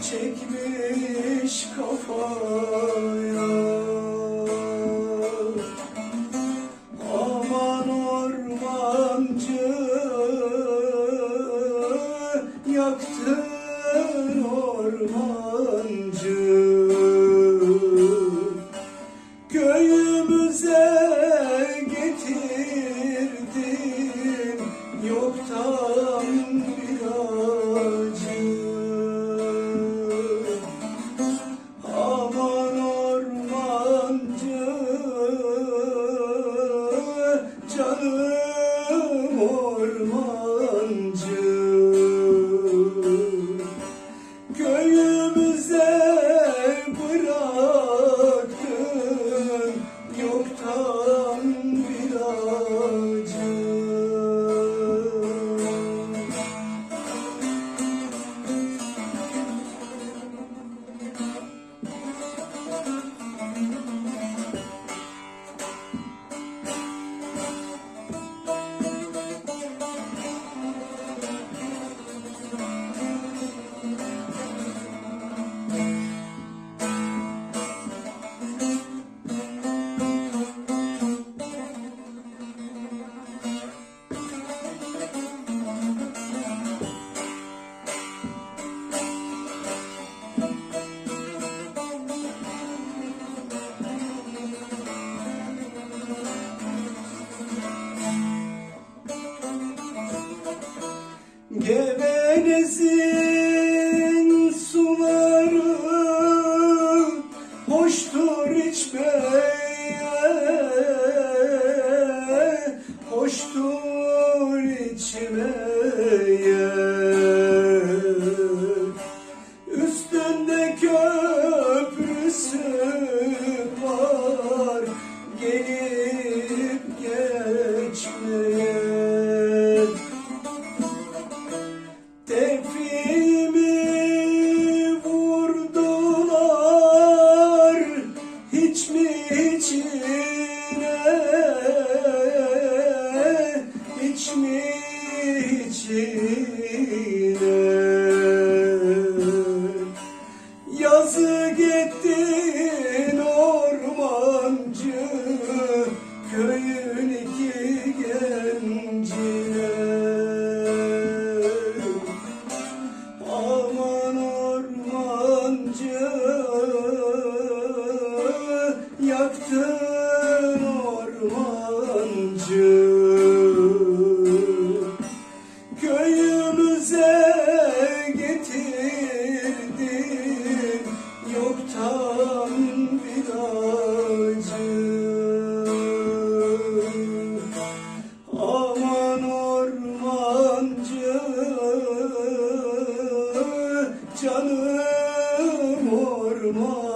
Take yorma Gevelesi Yazı gittin ormancı Köyün iki gencine Aman ormancı Yaktın bize getirdin yoktan bir acı Aman ormancı canım orman